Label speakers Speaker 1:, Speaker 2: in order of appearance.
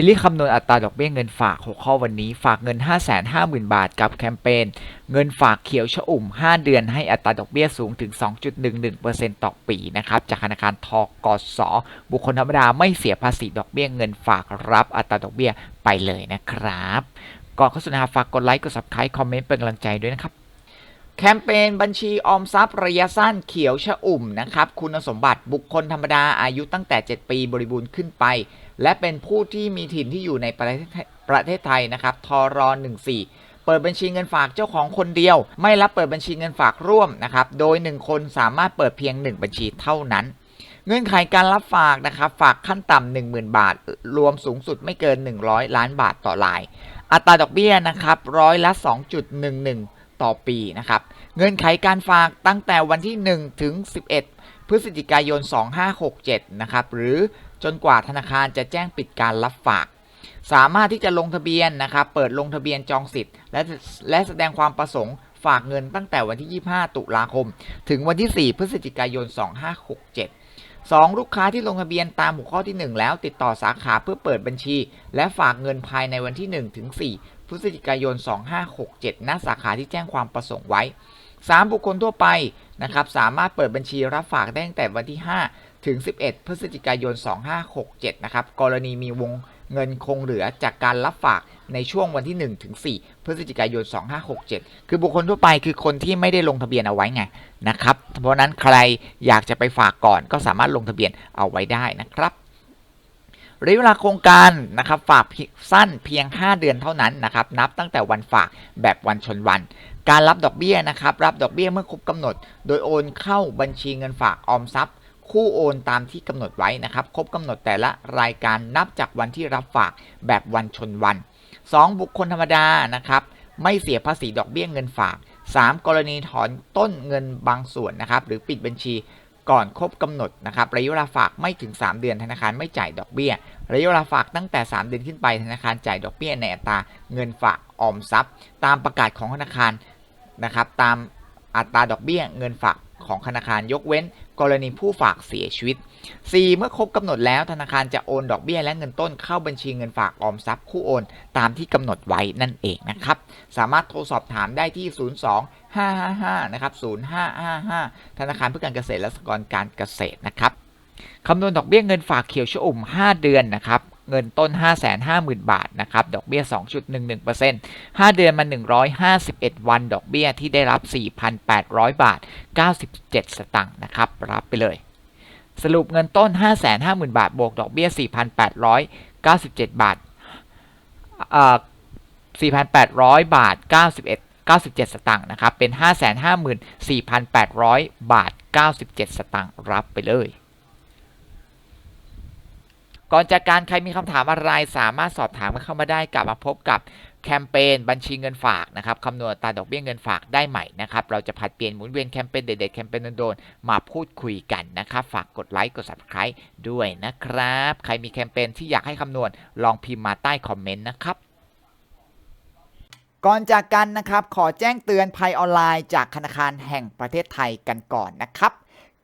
Speaker 1: ซีรีส์คำนวณอัตราดอกเบี้ยเงินฝาก 6 ข้อวันนี้ฝากเงิน 550,000 บาทกับแคมเปญเงินฝากเขียวชะอุ่ม 5 เดือนให้อัตราดอกเบี้ยสูงถึง 2.11%ต่อปีนะครับจากธนาคารทกสบุคคลธรรมดาไม่เสียภาษีดอกเบี้ยเงินฝากรับอัตราดอกเบี้ยไปเลยนะครับ ก่อนข้าสู่นะครับฝากกดไลค์กด subscribe คอมเมนต์เป็นกำลังใจด้วยนะครับแคมเปญบัญชีออมทรัพย์ระยะสั้นเขียวชะอุ่มนะครับคุณสมบัติบุคคลธรรมดาอายุตั้งแต่ 7 ปีบริบูรณ์ขึ้นไป และเป็นผู้ที่มีถิ่นที่อยู่ในประเทศประเทศไทยนะครับทร14 เปิดบัญชีเงินฝากเจ้าของคนเดียว ไม่รับเปิดบัญชีเงินฝากร่วมนะครับ โดย 1 คนสามารถเปิดเพียง 1 บัญชีเท่านั้น เงื่อนไขการรับฝากนะครับฝากขั้นต่ำ10,000 บาท รวมสูงสุดไม่เกิน 100 ล้านบาทต่อราย อัตราดอกเบี้ยนะครับร้อยละ 2.11 ต่อปีนะครับ เงื่อนไขการฝากตั้งแต่วันที่ 1 ถึง 11 พฤศจิกายน 2567 นะครับ หรือ จนกว่าธนาคารจะแจ้งปิดการรับฝาก สามารถที่จะลงทะเบียนนะครับเปิดลงทะเบียนจองสิทธิ์ และและแสดงความประสงค์ฝากเงินตั้งแต่วันที่ 25 ตุลาคม ถึงวันที่ 4 พฤศจิกายน 2567 2 ลูกค้าที่ลงทะเบียนตามหัวข้อที่ 1 แล้วติดต่อสาขาเพื่อเปิดบัญชี และฝากเงินภายในวันที่ 1 ถึง 4 พฤศจิกายน 2567 ณ สาขาที่แจ้งความประสงค์ไว้ 3 บุคคลทั่วไปนะครับสามารถเปิดบัญชีรับฝากได้ตั้งแต่วันที่ 5 ถึง 11 พฤศจิกายน 2567 นะครับ กรณีมีวงเงินคงเหลือจากการรับฝากในช่วงวันที่ 1 ถึง 4 พฤศจิกายน 2567 คือบุคคลทั่วไปคือคนที่ไม่ได้ลงทะเบียนเอาไว้ไงนะครับ เพราะนั้นใครอยากจะไปฝากก่อนก็สามารถลงทะเบียนเอาไว้ได้นะครับระยะเวลาโครงการนะครับฝากสั้นเพียง 5 เดือนเท่านั้นนะครับนับตั้งแต่วันฝากแบบวันชนวัน การรับดอกเบี้ยนะครับรับดอกเบี้ยเมื่อครบกำหนด โดยโอนเข้าบัญชีเงินฝากออมทรัพย์ คู่โอนตามที่กำหนดไว้นะครับ ครบกำหนดแต่ละรายการนับจากวันที่รับฝากแบบวันชนวัน 2 บุคคลธรรมดานะครับ ไม่เสียภาษีดอกเบี้ยเงินฝาก 3 กรณีถอนต้นเงินบางส่วนนะครับ หรือปิดบัญชีก่อนครบกำหนดนะครับระยะเวลาฝากไม่ถึง 3 เดือนธนาคารไม่จ่ายดอกเบี้ยระยะเวลาฝากตั้งแต่ 3 เดือนขึ้นไปธนาคารจ่ายดอกเบี้ยในอัตราเงินฝากออมทรัพย์ ตามประกาศของธนาคารนะครับตามอัตราดอกเบี้ยเงินฝาก ของธนาคารยกเว้น กรณีผู้ฝากเสียชีวิต 4. เมื่อครบกำหนดแล้วธนาคารจะโอนดอกเบี้ยและเงินต้นเข้าบัญชีเงินฝากออมทรัพย์คู่โอน ตามที่กำหนดไว้นั่นเองนะครับ สามารถโทรสอบถามได้ที่ 02 555 นะครับ 0555 ธนาคารเพื่อการเกษตรและสหกรณ์การเกษตรนะครับคำนวณดอกเบี้ยเงินฝากเขียวชอุ่ม 5 เดือนนะครับ เงินต้น 550,000 บาทนะครับ ดอกเบี้ย 2.11% 5 เดือนมา 151 วัน ดอกเบี้ยที่ได้รับ 4,800 บาท 97 สตางค์นะครับ รับไปเลย สรุปเงินต้น 550,000 บาท บวกดอกเบี้ย 4,897 บาทเอ่4,800 บาท 91 97 สตางค์นะครับ เป็น 554,800 บาท 97 สตางค์ รับไปเลย ก่อนจากการใครมีคำถามอะไรสามารถสอบถามกันเข้ามาได้กลับมาพบกับแคมเปญบัญชีเงินฝากนะครับคำนวณตาดอกเบี้ยเงินฝากได้ใหม่นะครับ เราจะผัดเปลี่ยนหมุนเวียนแคมเปญเด็ดๆแคมเปญโดนๆมาพูดคุยกันนะครับ ฝากกดไลค์กด subscribe ด้วยนะครับ ใครมีแคมเปญที่อยากให้คำนวณลองพิมพ์มาใต้คอมเมนต์นะครับก่อนจากกันนะครับ ขอแจ้งเตือนภัยออนไลน์จากธนาคารแห่งประเทศไทยกันก่อนนะครับ